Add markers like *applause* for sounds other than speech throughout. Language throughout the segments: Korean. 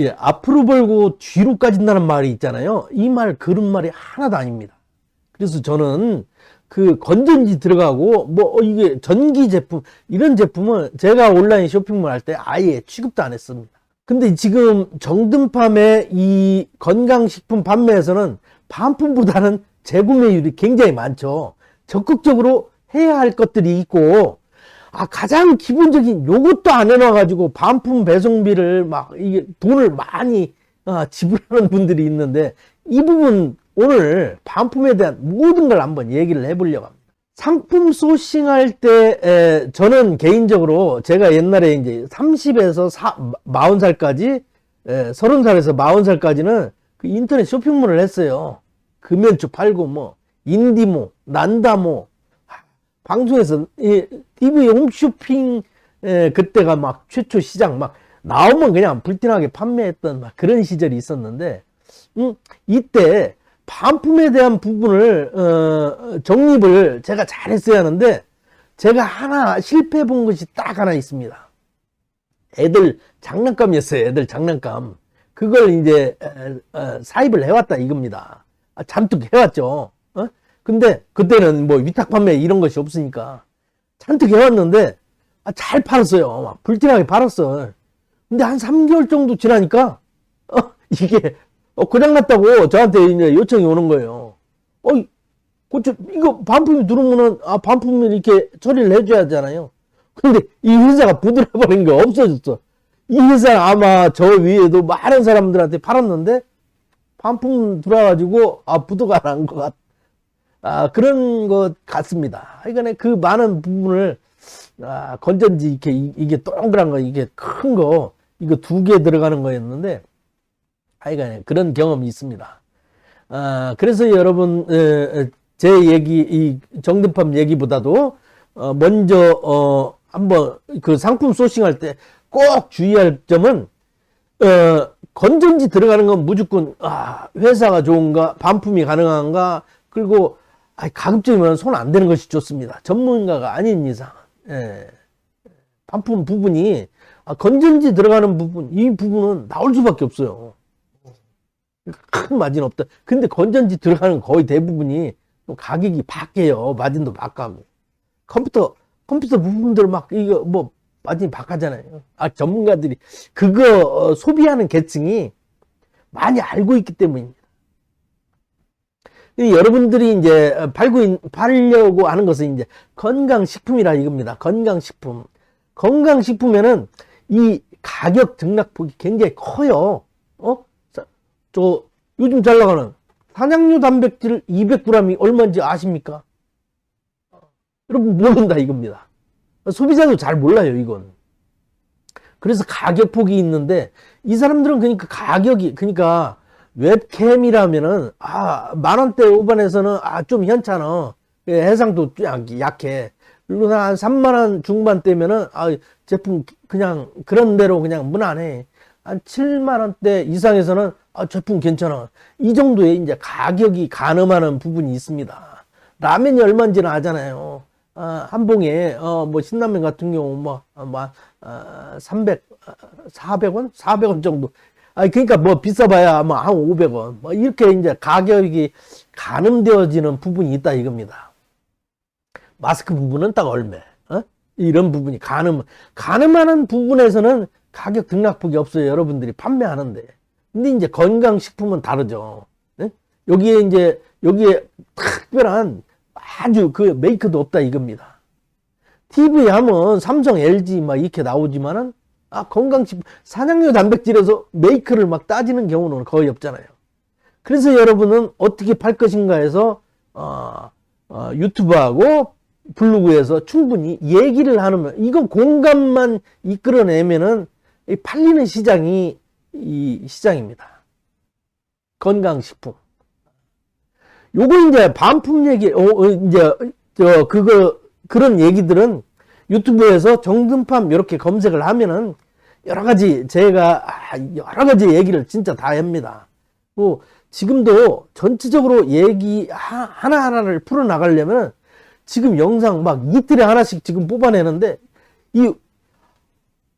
예, 앞으로 벌고 뒤로 까진다는 말이 있잖아요. 이 말 그런 말이 하나도 아닙니다. 그래서 저는 그 건전지 들어가고 뭐 어, 이게 전기 제품 이런 제품은 제가 온라인 쇼핑몰 할 때 아예 취급도 안 했습니다. 근데 지금 정등팜의 이 건강식품 판매에서는 반품보다는 재구매율이 굉장히 많죠. 적극적으로 해야 할 것들이 있고 아 가장 기본적인 요것도 안 해놔가지고 반품 배송비를 막 이게 돈을 많이 아, 지불하는 분들이 있는데 이 부분 오늘 반품에 대한 모든 걸 한번 얘기를 해보려고 합니다. 상품 소싱할 때 에, 저는 개인적으로 제가 옛날에 이제 30에서 4, 40살까지 에, 30살에서 40살까지는 그 인터넷 쇼핑몰을 했어요. 금연초 팔고 뭐 인디모, 난다모 방송에서 이 TV 홈쇼핑 에, 그때가 막 최초 시장 막 나오면 그냥 불티나게 판매했던 막 그런 시절이 있었는데 음, 이때 반품에 대한 부분을 어, 정립을 제가 잘했어야 하는데 제가 하나 실패해 본 것이 딱 하나 있습니다. 애들 장난감이었어요. 애들 장난감. 그걸 이제 사입을 해왔다 이겁니다. 아, 잔뜩 해왔죠. 어? 근데 그때는 뭐 위탁 판매 이런 것이 없으니까 잔뜩 해왔는데 아, 잘 팔았어요. 막 불티나게 팔았어. 근데 한 3개월 정도 지나니까 어, *laughs* 이게 어, 고장 났다고 저한테 이제 요청이 오는 거예요. 어이, 그쵸, 이거 반품이 들어오면은, 아, 반품을 이렇게 처리를 해줘야 하잖아요. 근데 이 회사가 부들어버린 게 없어졌어. 이 회사는 아마 저 위에도 많은 사람들한테 팔았는데, 반품 들어와가지고, 아, 부도가 난 것 같, 아, 그런 것 같습니다. 그러니까 그 많은 부분을, 아, 건전지 이렇게, 이- 이게 동그란 거, 이게 큰 거, 이거 두 개 들어가는 거였는데, 하여간 그런 경험이 있습니다. 아, 그래서 여러분, 에, 에, 제 얘기, 이 정등팜 얘기보다도, 어, 먼저, 어, 한번 그 상품 소싱할 때 꼭 주의할 점은, 어, 건전지 들어가는 건 무조건, 아, 회사가 좋은가, 반품이 가능한가, 그리고, 아, 가급적이면 손 안 대는 것이 좋습니다. 전문가가 아닌 이상. 예. 반품 부분이, 아, 건전지 들어가는 부분, 이 부분은 나올 수밖에 없어요. 큰 마진 없다. 근데 건전지 들어가는 거의 대부분이 또 가격이 바뀌어요. 마진도 바뀌고. 컴퓨터, 컴퓨터 부품들 막 이거 뭐 마진이 바뀌잖아요. 아, 전문가들이 그거 어, 소비하는 계층이 많이 알고 있기 때문입니다. 이 여러분들이 이제 팔고, 있- 팔려고 하는 것은 이제 건강식품이라 이겁니다. 건강식품. 건강식품에는 이 가격 등락폭이 굉장히 커요. 어? 자, 저 요즘 잘 나가는 산양류 단백질 200g이 얼마인지 아십니까? 여러분 모른다 이겁니다. 소비자도 잘 몰라요 이건. 그래서 가격 폭이 있는데 이 사람들은 그러니까 가격이 그러니까 웹캠이라면은 아 만 원대 오반에서는 아 좀 현찮아 예, 해상도 약- 약해. 그리고 한 3만 원 중반대면은 아 제품 그냥 그런 대로 그냥 무난해. 한 7만 원대 이상에서는 아 제품 괜찮아. 이 정도의 이제 가격이 가늠하는 부분이 있습니다. 라면이 얼마인지는 아잖아요. 아, 한 봉에 어 뭐 신라면 같은 경우 뭐, 어, 뭐 어, 300 어, 400원? 400원 정도 아니 그러니까 뭐 비싸봐야 뭐 한 500원. 뭐 이렇게 이제 가격이 가늠되어지는 부분이 있다 이겁니다. 마스크 부분은 딱 얼마 어? 이런 부분이 가늠 가늠하는 부분에서는 가격 등락폭이 없어요. 여러분들이 판매하는데. 근데 이제 건강식품은 다르죠. 예? 여기에 이제 여기에 특별한 아주 그 메이크도 없다 이겁니다. TV 하면 삼성, LG 막 이렇게 나오지만은 아 건강식품 산양류 단백질에서 메이크를 막 따지는 경우는 거의 없잖아요 그래서 여러분은 어떻게 팔 것인가 해서 어, 어, 유튜브하고 블로그에서 충분히 얘기를 하면 이거 공감만 이끌어내면은 이 팔리는 시장이 이 시장입니다. 건강식품. 요거 이제 반품 얘기, 어, 어, 이제 저 그거 그런 얘기들은 유튜브에서 정등팜 이렇게 검색을 하면은 여러 가지 제가 아, 여러 가지 얘기를 진짜 다 합니다. 뭐 지금도 전체적으로 얘기 하- 하나하나를 풀어 나가려면 지금 영상 막 이틀에 하나씩 지금 뽑아내는데 이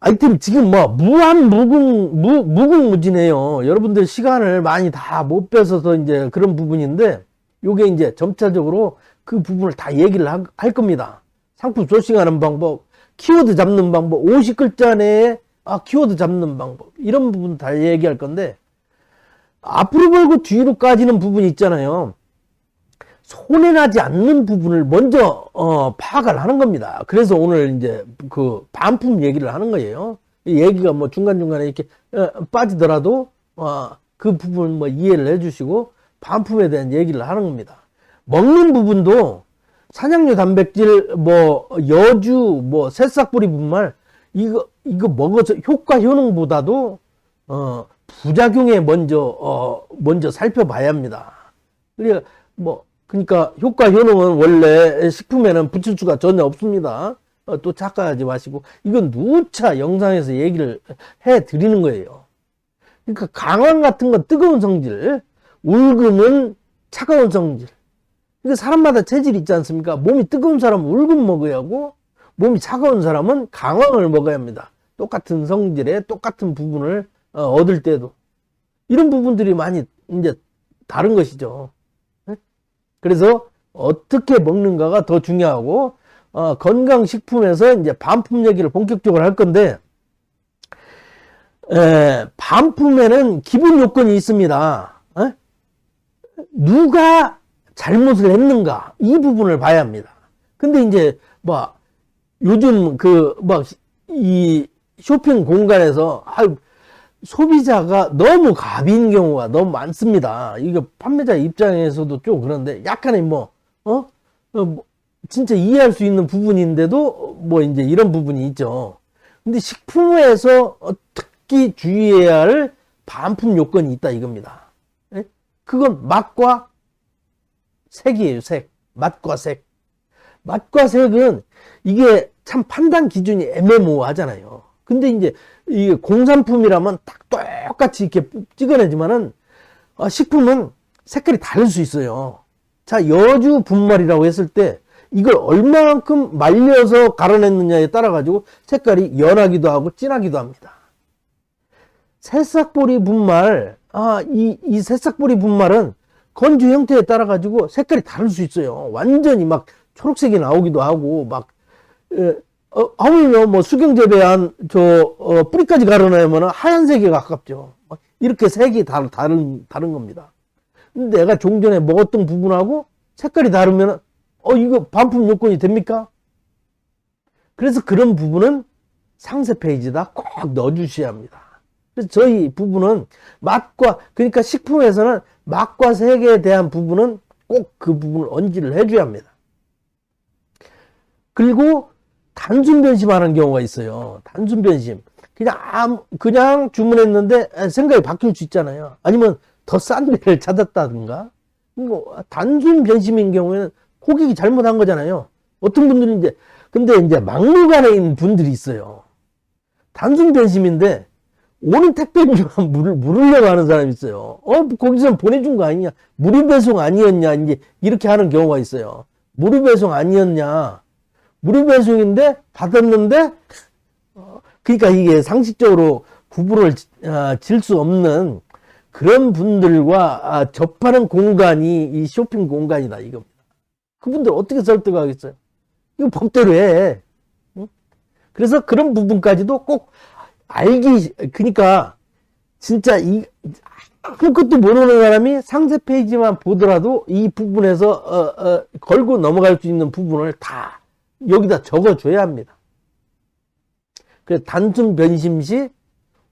아이템 지금 뭐 무한 무궁 무 무궁무진해요. 여러분들 시간을 많이 다 못 뺏어서 이제 그런 부분인데 요게 이제 점차적으로 그 부분을 다 얘기를 하- 할 겁니다. 상품 소싱하는 방법, 키워드 잡는 방법, 50글자 내에 아 키워드 잡는 방법 이런 부분 다 얘기할 건데 앞으로 벌고 뒤로 까지는 부분이 있잖아요. 손해나지 않는 부분을 먼저 어, 파악을 하는 겁니다. 그래서 오늘 이제 그 반품 얘기를 하는 거예요. 이 얘기가 뭐 중간중간에 이렇게 어, 빠지더라도 어, 그 부분 뭐 이해를 해주시고 반품에 대한 얘기를 하는 겁니다. 먹는 부분도 산양류 단백질 뭐 여주 뭐 새싹뿌리 분말 이거 이거 먹어서 효과 효능보다도 어 부작용에 먼저 어 먼저 살펴봐야 합니다. 그러니까 뭐 그러니까 효과 효능은 원래 식품에는 붙일 수가 전혀 없습니다. 어, 또 착각하지 마시고 이건 누차 영상에서 얘기를 해 드리는 거예요. 그러니까 강황 같은 건 뜨거운 성질, 울금은 차가운 성질. 그러니까 사람마다 체질이 있지 않습니까? 몸이 뜨거운 사람은 울금 먹어야 하고 몸이 차가운 사람은 강황을 먹어야 합니다. 똑같은 성질의 똑같은 부분을 어, 얻을 때도 이런 부분들이 많이 이제 다른 것이죠. 네? 그래서 어떻게 먹는가가 더 중요하고 어, 건강식품에서 이제 반품 얘기를 본격적으로 할 건데 에, 반품에는 기본 요건이 있습니다. 에? 누가 잘못을 했는가 이 부분을 봐야 합니다. 근데 이제 뭐 요즘 그 막 이 쇼핑 공간에서 아유 소비자가 너무 갑인 경우가 너무 많습니다. 이거 판매자 입장에서도 좀 그런데 약간의 뭐, 어? 어, 뭐 진짜 이해할 수 있는 부분인데도 뭐 이제 이런 부분이 있죠. 근데 식품에서 어, 특히 주의해야 할 반품 요건이 있다 이겁니다. 예? 그건 맛과 색이에요, 색. 맛과 색. 맛과 색은 이게 참 판단 기준이 애매모호하잖아요. 근데 이제 이게 공산품이라면 딱 똑같이 이렇게 찍어내지만은 어, 식품은 색깔이 다를 수 있어요. 자, 여주 분말이라고 했을 때 이걸 얼마만큼 말려서 갈아냈느냐에 따라 가지고 색깔이 연하기도 하고 진하기도 합니다. 새싹보리 분말, 아, 이, 이 새싹보리 분말은 건조 형태에 따라 가지고 색깔이 다를 수 있어요. 완전히 막 초록색이 나오기도 하고, 막, 에, 어, 하물며 뭐 수경 재배한 저, 어, 뿌리까지 갈아내면 하얀색에 가깝죠. 막 이렇게 색이 다, 다른, 다른 겁니다. 근데 내가 종전에 먹었던 부분하고 색깔이 다르면, 어, 이거 반품 요건이 됩니까? 그래서 그런 부분은 상세 페이지에다 꼭 넣어주셔야 합니다. 그래서 저희 부분은 맛과 그러니까 식품에서는 맛과 색에 대한 부분은 꼭 그 부분을 언지를 해줘야 합니다. 그리고 단순 변심하는 경우가 있어요. 단순 변심. 그냥 아무 그냥 주문했는데 생각이 바뀔 수 있잖아요. 아니면 더 싼 데를 *laughs* 찾았다든가. 이거 단순 변심인 경우에는 고객이 잘못한 거잖아요. 어떤 분들은 이제 근데 이제 막무가내 있는 분들이 있어요. 단순 변심인데 오는 택배비만 *laughs* 물을 물으려고 하는 사람이 있어요. 어 거기서 보내준 거 아니냐? 무료 배송 아니었냐? 이제 이렇게 하는 경우가 있어요. 무료 배송 아니었냐? 무료 배송인데 받았는데 어, 그러니까 이게 상식적으로 구분을 아, 질수 없는 그런 분들과 아, 접하는 공간이 이 쇼핑 공간이다 이겁니다. 그분들 어떻게 설득하겠어요? 이거 법대로 해. 응? 그래서 그런 부분까지도 꼭 알기 그러니까 진짜 이 아무것도 모르는 사람이 상세 페이지만 보더라도 이 부분에서 어, 어, 걸고 넘어갈 수 있는 부분을 다 여기다 적어줘야 합니다. 그래서 단순 변심 시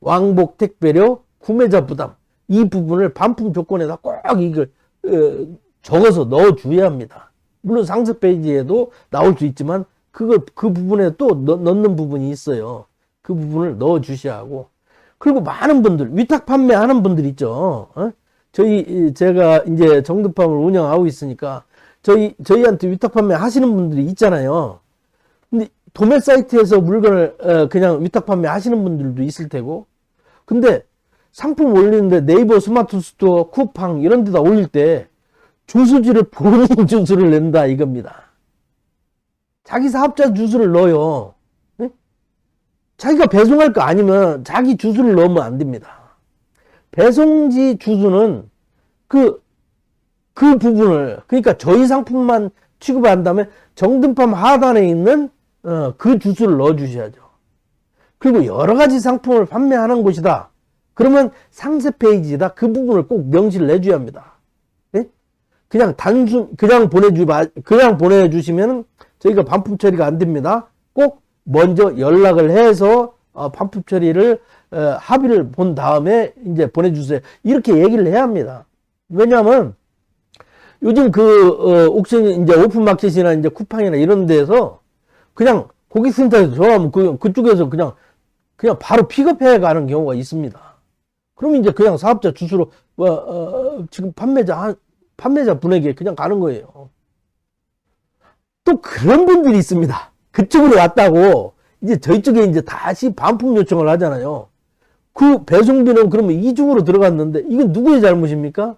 왕복 택배료 구매자 부담 이 부분을 반품 조건에다 꼭 이걸 어, 적어서 넣어줘야 합니다. 물론 상세 페이지에도 나올 수 있지만 그걸 그 부분에 또 넣, 넣는 부분이 있어요. 그 부분을 넣어 주셔야 하고 그리고 많은 분들 위탁 판매하는 분들 있죠. 어? 저희 이, 제가 이제 정두팜을 운영하고 있으니까 저희 저희한테 위탁 판매 하시는 분들이 있잖아요. 근데 도매 사이트에서 물건을 어, 그냥 위탁 판매 하시는 분들도 있을 테고 근데 상품 올리는데 네이버 스마트 스토어 쿠팡 이런 데다 올릴 때 주수지를 본인 *laughs* 주수를 낸다 이겁니다. 자기 사업자 주수를 넣어요. 네? 자기가 배송할 거 아니면 자기 주소를 넣으면 안 됩니다. 배송지 주소는 그, 그 부분을, 그러니까 저희 상품만 취급한다면 정등판 하단에 있는 어, 그 주소를 넣어 주셔야죠. 그리고 여러 가지 상품을 판매하는 곳이다. 그러면 상세 페이지에다 그 부분을 꼭 명시를 내줘야 합니다. 예? 그냥 단순, 그냥 보내주, 그냥 보내주시면 저희가 반품 처리가 안 됩니다. 꼭 먼저 연락을 해서 어, 반품 처리를 어, 합의를 본 다음에 이제 보내주세요. 이렇게 얘기를 해야 합니다. 왜냐하면 요즘 그 어, 옥션 이제 오픈마켓이나 이제 쿠팡이나 이런 데서 그냥 고객센터에서 전화하면 그 그쪽에서 그냥 그냥 바로 픽업해 가는 경우가 있습니다. 그러면 이제 그냥 사업자 주소로 어, 어, 지금 판매자 한- 판매자 분에게 그냥 가는 거예요. 또 그런 분들이 있습니다. 그쪽으로 왔다고 이제 저희 쪽에 이제 다시 반품 요청을 하잖아요. 그 배송비는 그러면 이중으로 들어갔는데 이건 누구의 잘못입니까?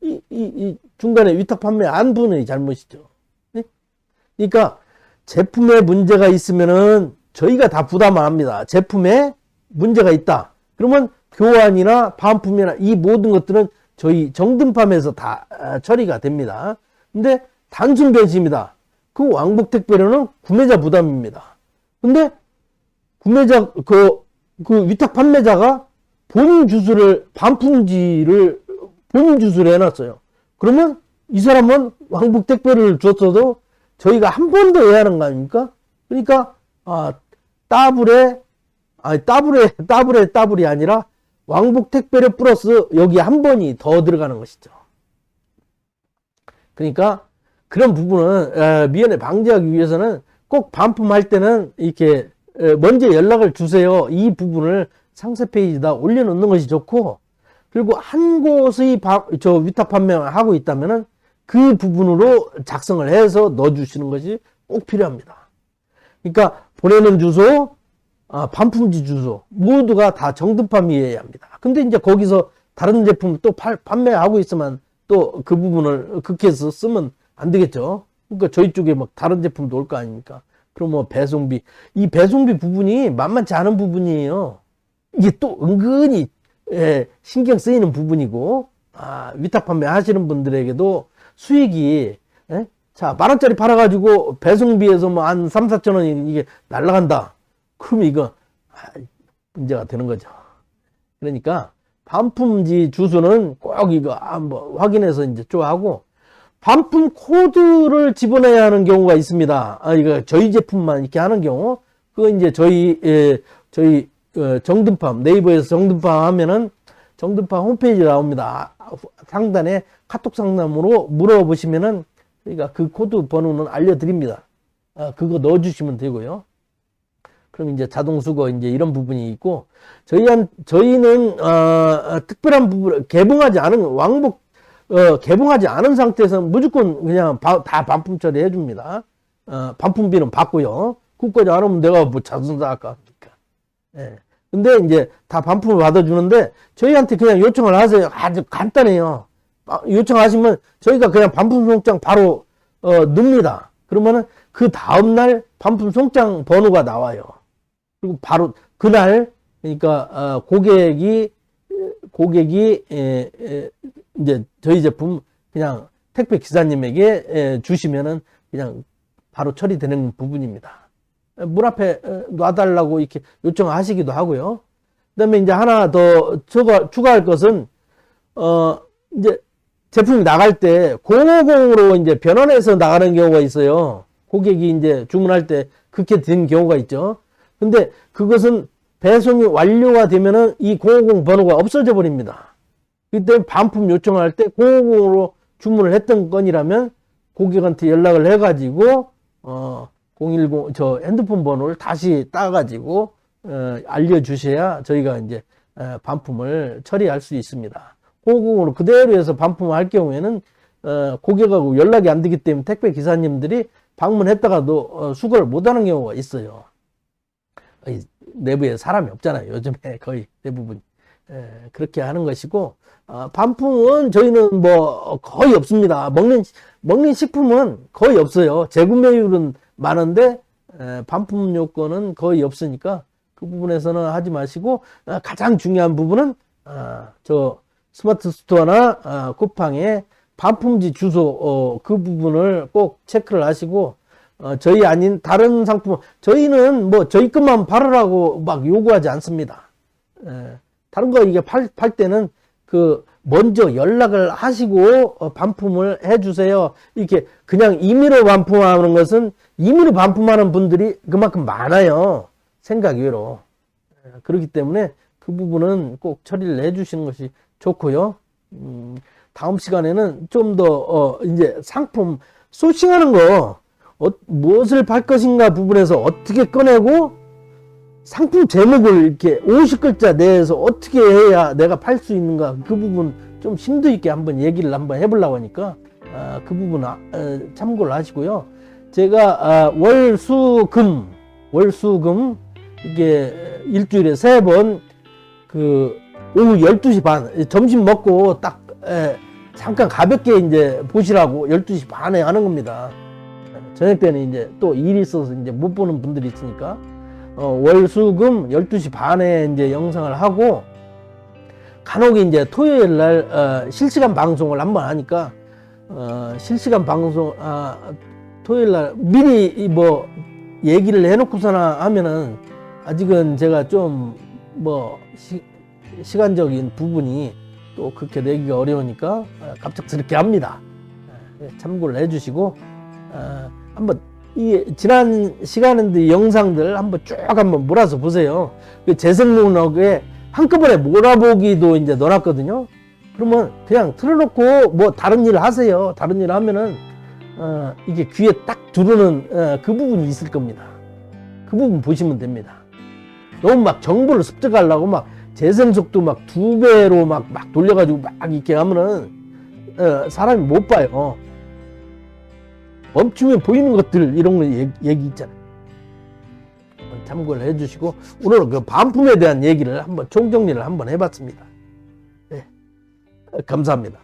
이, 이, 이 중간에 위탁 판매 안 분의 잘못이죠. 네? 그러니까 제품에 문제가 있으면은 저희가 다 부담을 합니다. 제품에 문제가 있다. 그러면 교환이나 반품이나 이 모든 것들은 저희 정등팜에서 다 아, 처리가 됩니다. 근데 단순 변심이다. 그 왕복 택배료는 구매자 부담입니다. 근데 구매자 그, 그 위탁 판매자가 본인 주소를 반품지를 본인 주소를 해놨어요. 그러면 이 사람은 왕복 택배를 줬어도 저희가 한 번 더 해야 하는 거 아닙니까? 그러니까 아 따블에 아니 따블에 *laughs* 따블에 따블이 아니라 왕복 택배료 플러스 여기 한 번이 더 들어가는 것이죠. 그러니까 그런 부분은 에, 미연에 방지하기 위해서는 꼭 반품할 때는 이렇게 에, 먼저 연락을 주세요. 이 부분을 상세 페이지에다 올려놓는 것이 좋고 그리고 한 곳의 바- 저 위탁 판매를 하고 있다면은 그 부분으로 작성을 해서 넣어주시는 것이 꼭 필요합니다. 그러니까 보내는 주소, 아, 반품지 주소 모두가 다 정등판이어야 합니다. 근데 이제 거기서 다른 제품 또 팔- 판매하고 있으면 또 그 부분을 극해서 쓰면 안 되겠죠. 그러니까 저희 쪽에 막 다른 제품도 올 거 아닙니까? 그럼 뭐 배송비 이 배송비 부분이 만만치 않은 부분이에요. 이게 또 은근히 예, 신경 쓰이는 부분이고 아, 위탁 판매 하시는 분들에게도 수익이 예? 자, 만 원짜리 팔아 가지고 배송비에서 뭐 한 3, 4천 원이 이게 날라간다. 그럼 이거 아, 문제가 되는 거죠. 그러니까 반품지 주소는 꼭 이거 한번 확인해서 이제 쪼하고 반품 코드를 집어넣어야 하는 경우가 있습니다. 아, 이거 저희 제품만 이렇게 하는 경우, 그거 이제 저희, 예, 저희, 어, 정등팜, 네이버에서 정등팜 하면은 정등팜 홈페이지 나옵니다. 아, 상단에 카톡 상담으로 물어보시면은 그러니까 그 코드 번호는 알려드립니다. 아, 그거 넣어주시면 되고요. 그럼 이제 자동 수거 이제 이런 부분이 있고 저희한 저희는 어, 어, 특별한 부분 개봉하지 않은 왕복 어, 개봉하지 않은 상태에서 무조건 그냥 바- 다 반품 처리해 줍니다. 어, 반품비는 받고요. 그거까지 안 오면 내가 뭐 자선사 할까 합니까? 예. 근데 이제 다 반품을 받아주는데 저희한테 그냥 요청을 하세요. 아주 간단해요. 아, 요청하시면 저희가 그냥 반품 송장 바로 어, 넣습니다. 그러면은 그 다음날 반품 송장 번호가 나와요. 그리고 바로 그날 그러니까 어, 고객이 고객이 에, 에, 이제 저희 제품 그냥 택배 기사님에게 에, 주시면은 그냥 바로 처리되는 부분입니다. 문 앞에 에, 놔달라고 이렇게 요청하시기도 하고요. 그다음에 이제 하나 더 추가, 추가할 것은 어 이제 제품이 나갈 때 050으로 이제 변환해서 나가는 경우가 있어요. 고객이 이제 주문할 때 그렇게 된 경우가 있죠. 근데 그것은 배송이 완료가 되면은 이 050 번호가 없어져 버립니다. 그때 반품 요청할 때 050으로 주문을 했던 건이라면 고객한테 연락을 해가지고 어 010 저 핸드폰 번호를 다시 따가지고 어, 알려주셔야 저희가 이제 어, 반품을 처리할 수 있습니다. 050으로 그대로 해서 반품을 할 경우에는 어, 고객하고 연락이 안 되기 때문에 택배 기사님들이 방문했다가도 어, 수거를 못하는 경우가 있어요. 이 내부에 사람이 없잖아요. 요즘에 거의 대부분 에, 그렇게 하는 것이고 어, 반품은 저희는 뭐 거의 없습니다. 먹는 먹는 식품은 거의 없어요. 재구매율은 많은데 에, 반품 요건은 거의 없으니까 그 부분에서는 하지 마시고 어, 가장 중요한 부분은 아, 저 스마트 스토어나 아, 쿠팡의 반품지 주소 어, 그 부분을 꼭 체크를 하시고 어, 저희 아닌 다른 상품 저희는 뭐 저희 것만 팔으라고 막 요구하지 않습니다. 예, 다른 거 이게 팔, 팔 때는 그 먼저 연락을 하시고 어, 반품을 해주세요. 이렇게 그냥 임의로 반품하는 것은 임의로 반품하는 분들이 그만큼 많아요. 생각 외로. 예, 그렇기 때문에 그 부분은 꼭 처리를 해주시는 것이 좋고요. 음, 다음 시간에는 좀더 어, 이제 상품 소싱하는 거 어, 무엇을 팔 것인가 부분에서 어떻게 꺼내고 상품 제목을 이렇게 50글자 내에서 어떻게 해야 내가 팔 수 있는가 그 부분 좀 심도 있게 한번 얘기를 한번 해보려고 하니까 아, 그 부분 아, 어, 참고를 하시고요. 제가 아, 월수금 월수금 이게 일주일에 세 번 그 오후 12시 반 점심 먹고 딱 에, 잠깐 가볍게 이제 보시라고 12시 반에 하는 겁니다. 저녁 때는 이제 또 일이 있어서 이제 못 보는 분들이 있으니까 어, 월수금 12시 반에 이제 영상을 하고 간혹 이제 토요일 날 어, 실시간 방송을 한번 하니까 어, 실시간 방송 아, 토요일 날 미리 이뭐 얘기를 해놓고서나 하면은 아직은 제가 좀 뭐 시간적인 부분이 또 그렇게 내기가 어려우니까 어, 갑작스럽게 합니다. 예, 참고를 해주시고 어, 한번 이 지난 시간인데 영상들 한번 쭉 한번 몰아서 보세요. 그 재생 목록에 한꺼번에 몰아보기도 이제 넣어놨거든요. 그러면 그냥 틀어놓고 뭐 다른 일 하세요. 다른 일 하면은 어, 이게 귀에 딱 들어오는 어, 그 부분이 있을 겁니다. 그 부분 보시면 됩니다. 너무 막 정보를 습득하려고 막 재생 속도 막 두 배로 막, 막 돌려가지고 막 이렇게 하면은 어, 사람이 못 봐요. 멈추면 보이는 것들 이런 거 얘기, 얘기 있잖아요. 참고를 해주시고 오늘 그 반품에 대한 얘기를 한번 총정리를 한번 해봤습니다. 네. 감사합니다.